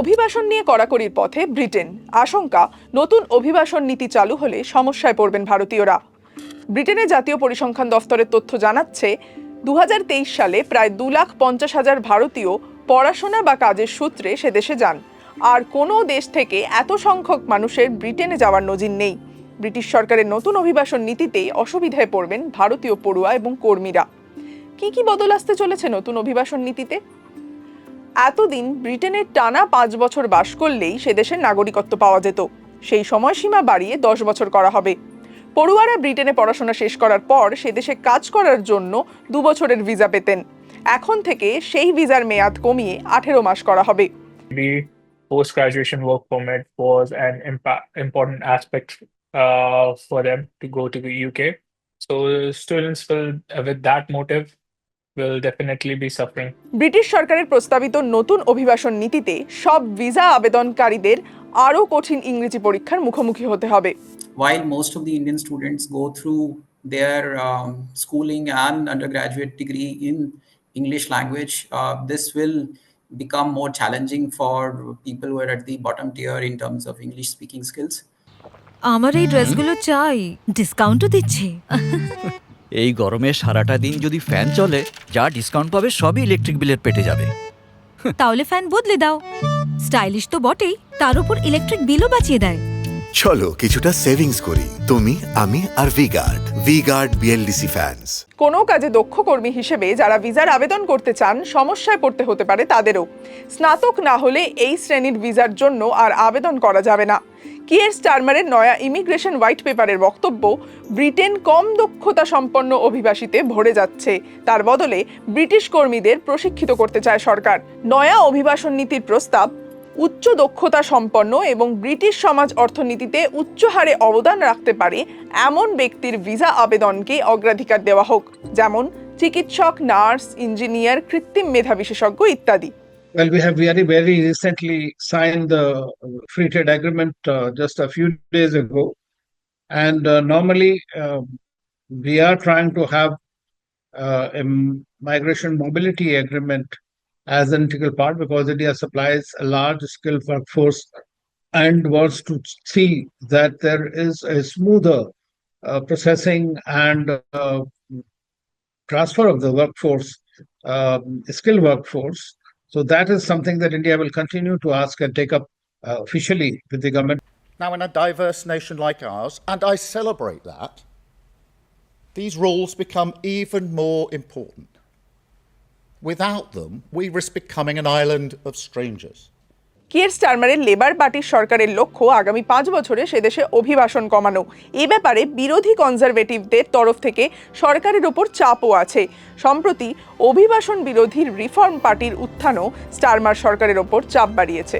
অভিবাসন নিয়ে কড়াকড়ির পথে ব্রিটেন। আশঙ্কা, নতুন অভিবাসন নীতি চালু হলে সমস্যায় পড়বেন ভারতীয়রা। ব্রিটেনের জাতীয় পরিসংখ্যান দফতরের তথ্য জানাচ্ছে দু হাজার তেইশ সালে প্রায় দু লাখ পঞ্চাশ হাজার ভারতীয় পড়াশোনা বা কাজের সূত্রে সে দেশে যান। আর কোনো দেশ থেকে এত সংখ্যক মানুষের ব্রিটেনে যাওয়ার নজির নেই। ব্রিটিশ সরকারের নতুন অভিবাসন নীতিতেই অসুবিধায় পড়বেন ভারতীয় পড়ুয়া এবং কর্মীরা। কি কি বদল আসতে চলেছে নতুন অভিবাসন নীতিতে? এতদিন ব্রিটেনের টানা পাঁচ বছর বাস করলেই সে দেশের নাগরিকত্ব পাওয়া যেত। সেই সময়সীমা বাড়িয়ে দশ বছর করা হবে। পড়ুয়ারা ব্রিটেনে পড়াশোনা শেষ করার পর সে দেশে কাজ করার জন্য দু বছরের ভিসা পেতেন। এখন থেকে সেই ভিসার মেয়াদ কমিয়ে আঠেরো মাস করা হবে। Uh. So students will, with that motive, will definitely be suffering. British সরকারের প্রস্তাবিত নতুন অভিবাসন নীতিতে সব ভিসা আবেদনকারীদের আরও কঠিন ইংরেজি পরীক্ষার মুখোমুখি হতে হবে while most of the Indian students go through their um, schooling and undergraduate degree in English language, uh, this will become more challenging for people who are at the bottom tier in terms of English speaking skills. আমার এই ড্রেসগুলো চাই ডিসকাউন্টও দিচ্ছে এই গরমে সারাটা দিন যদি ফ্যান চলে যা ডিসকাউন্ট পাবে সবই ইলেকট্রিক বিলের পেটে যাবে। তাহলে ফ্যান বদলে দাও। স্টাইলিশ তো বটেই তার উপর ইলেকট্রিক বিলও বাঁচিয়ে দেয়। চলো কিছুটা সেভিংস করি তুমি আমি আর V Guard V Guard BLDC fans কোনো কাজে দক্ষ কর্মী হিসেবে যারা ভিসার আবেদন করতে চান সমস্যায় পড়তে হতে পারে তাদেরও। স্নাতক না হলে এই শ্রেণির ভিসার জন্য আর আবেদন করা যাবে না। কিয়ের স্টারমারের নয়া ইমিগ্রেশন হোয়াইট পেপারের বক্তব্য, ব্রিটেন কম দক্ষতা সম্পন্ন অভিবাসীতে ভরে যাচ্ছে। তার বদলে ব্রিটিশ কর্মীদের প্রশিক্ষিত করতে চায় সরকার। নয়া অভিবাসন নীতির প্রস্তাব, উচ্চ দক্ষতা সম্পন্ন এবং ব্রিটিশ সমাজ অর্থনীতিতে উচ্চ হারে অবদান রাখতে পারে এমন ব্যক্তির ভিসা আবেদনকে অগ্রাধিকার দেওয়া হোক, যেমন চিকিৎসক, নার্স, ইঞ্জিনিয়ার, কৃত্রিম মেধা বিশেষজ্ঞ ইত্যাদি। Well, we have very, very recently signed the free trade agreement uh, just a few days ago. And uh, normally, um, we are trying to have uh, a migration mobility agreement as an integral part because India supplies a large skilled workforce and wants to see that there is a smoother uh, processing and uh, transfer of the workforce, um, skilled workforce. So that is something that India will continue to ask and take up uh, officially with the government. Now, in a diverse nation like ours, and I celebrate that, these rules become even more important. Without them, we risk becoming an island of strangers. Keir স্টারমারের Labour পার্টির সরকারের লক্ষ্য আগামী পাঁচ বছরে সে দেশে অভিবাসন কমানো। এ ব্যাপারে বিরোধী কনজারভেটিভদের তরফ থেকে সরকারের ওপর চাপও আছে। সম্প্রতি অভিবাসন বিরোধী রিফর্ম পার্টির উত্থানও স্টারমার সরকারের ওপর চাপ বাড়িয়েছে।